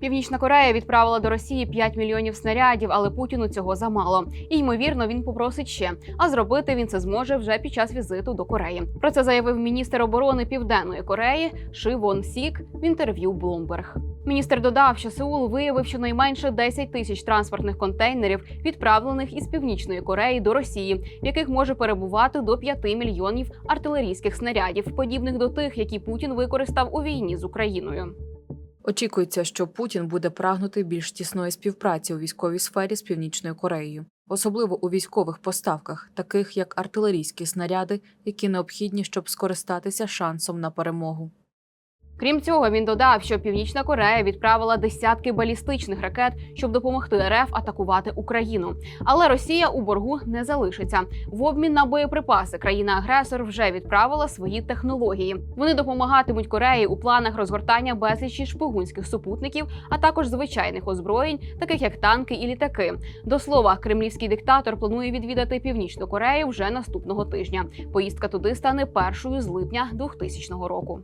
Північна Корея відправила до Росії 5 мільйонів снарядів, але Путіну цього замало. І ймовірно, він попросить ще. А зробити він це зможе вже під час візиту до Кореї. Про це заявив міністр оборони Південної Кореї Ши Вон Сік в інтерв'ю Bloomberg. Міністр додав, що Сеул виявив щонайменше 10 тисяч транспортних контейнерів, відправлених із північної Кореї до Росії, в яких може перебувати до 5 мільйонів артилерійських снарядів, подібних до тих, які Путін використав у війні з Україною. Очікується, що Путін буде прагнути більш тісної співпраці у військовій сфері з Північною Кореєю, особливо у військових поставках, таких як артилерійські снаряди, які необхідні, щоб скористатися шансом на перемогу. Крім цього, він додав, що Північна Корея відправила десятки балістичних ракет, щоб допомогти РФ атакувати Україну. Але Росія у боргу не залишиться. В обмін на боєприпаси країна-агресор вже відправила свої технології. Вони допомагатимуть Кореї у планах розгортання безлічі шпигунських супутників, а також звичайних озброєнь, таких як танки і літаки. До слова, кремлівський диктатор планує відвідати Північну Корею вже наступного тижня. Поїздка туди стане першою з липня 2000 року.